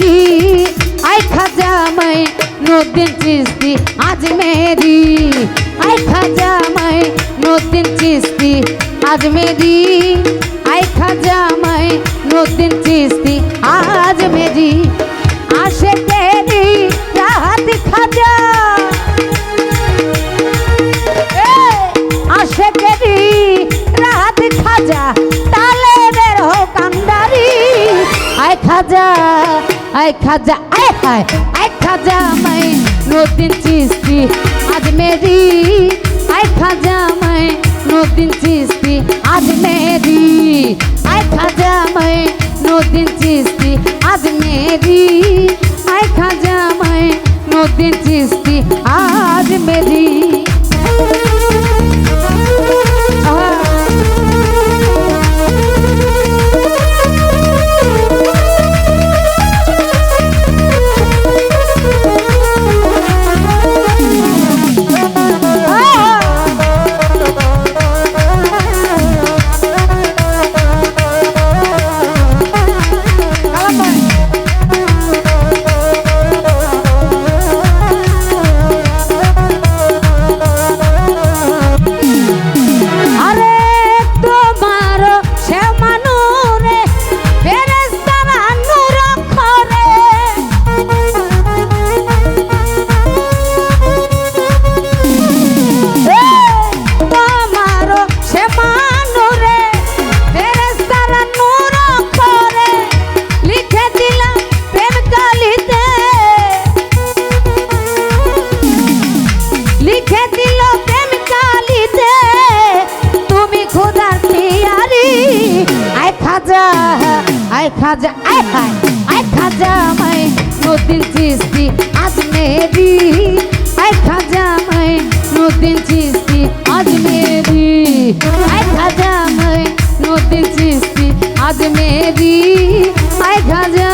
मेरी आई खजा मैं नोदिन चिस्ती आज मेरी आई खजा मैं नोदिन चिस्ती आज मेरी आई खजा मैं नोदिन चिस्ती आज मेरी आशे तेरी राहत खजा आशे तेरी राहत खजा ताले बेर हो कंदारी आई खजा আয় খাজা আয় হায় আয় খাজা মাই নতুন চিস্তি আজ মেরি আয় খাজা মাই নতুন চিস্তি খাজা, আয় খাজা, আয় হায় আয় খাজা মাই নতুন চিস্তি আজ মেরি। আয় খাজা মাই নতুন চিস্তি আজ মেরি। আয় খাজা মাই নতুন চিস্তি আজ মেরি। আয় খাজা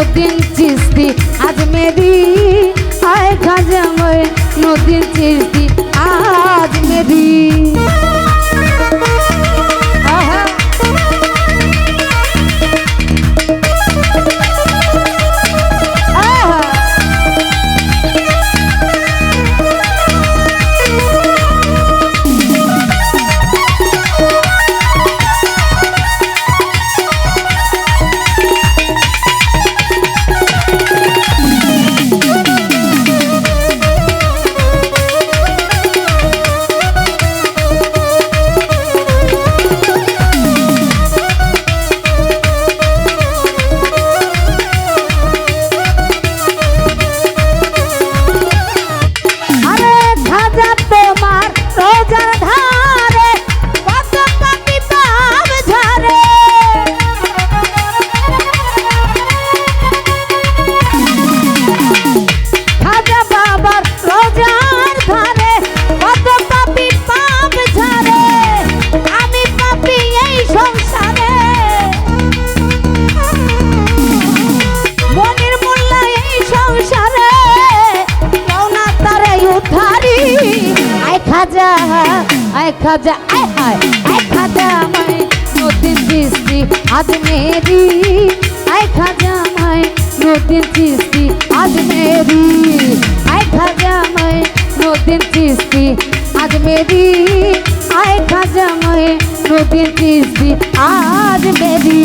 নতুন চিস্তি আজ মেরি আয় খাজা মাই নতুন খাজা আয় হায় আয় খাজা মাই নদীর চিস্তি আজ মেরি। আয় খাজা মাই নদীর চিস্তি আজ মেরি। আয় খাজা মাই নদীর চিস্তি আজ মেরি। আয় খাজা মাই নদীর চিস্তি আজ মেরি।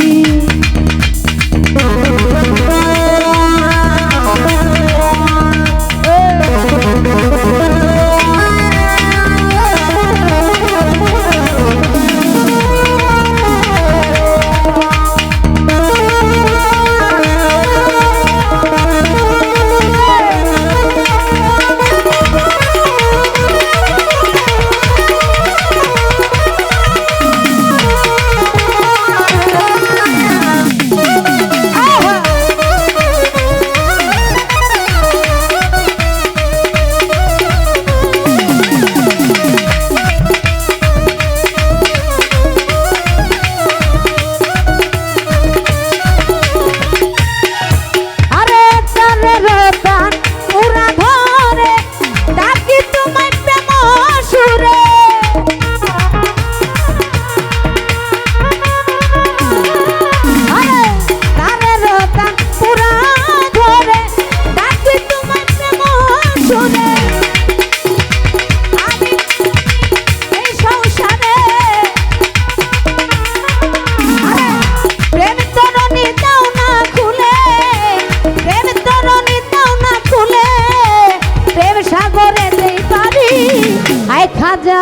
খাজা,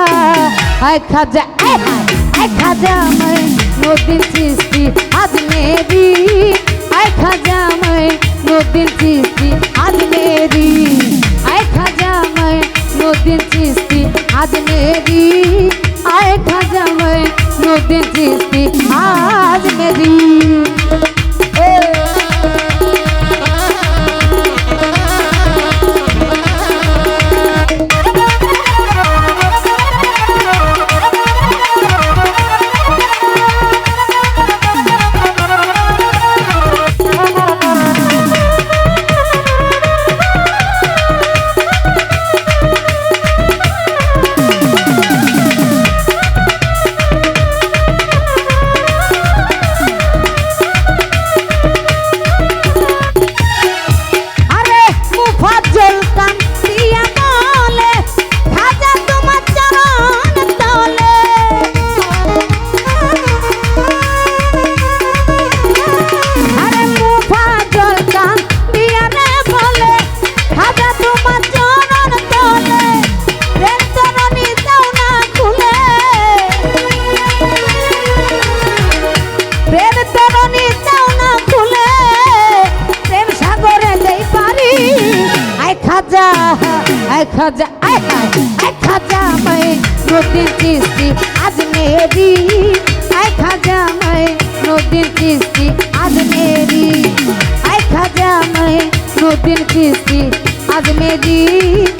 আয় খাজা আয় খাজা মই নদীর চিস্তি আজ মেরি। আয় খাজা মই নদীর চিস্তি আজ মেরি। আজ মেরি আয় খাজা মই নদীর খাজা, আয় আয় খাজা মাই নদীর চিস্তি আজ মেরি। আয় খাজা মাই নদীর চিস্তি আজ মেরি। আজ মেরি।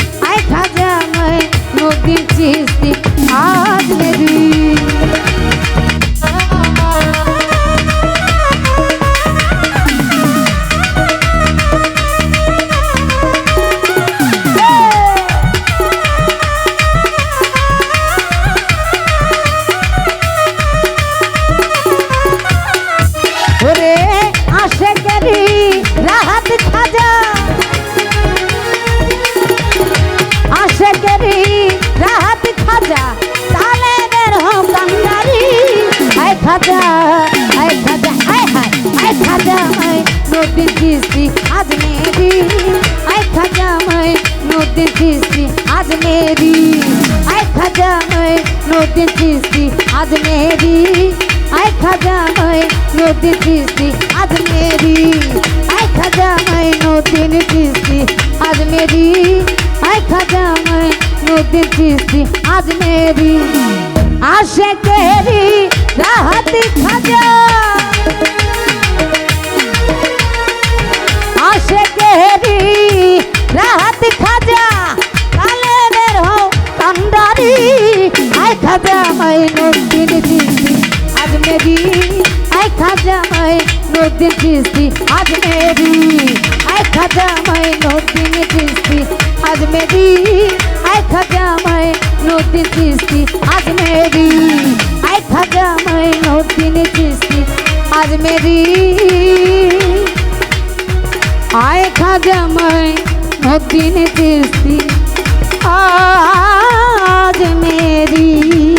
নদীর কিস্তি আজ মেরি আয় খাজা আয় নদীর কিস্তি আজ মেরি আয় খাজা আয় নদীর কিস্তি আজ মেরি আয় খাজা আয় নদীর কিস্তি আজ মেরি আয় খাজা আয় নদীর কিস্তি আজ মেরি আয় খাজা আয় নদীর কিস্তি আজ মেরি আসে কেরি রাহাতি খাজা। चिस्ती, आज मेरी आय खजा मैनुद्दीन चिस्ती, आज मेरी आय खजा मैनुद्दीन चिस्ती, आज मेरी।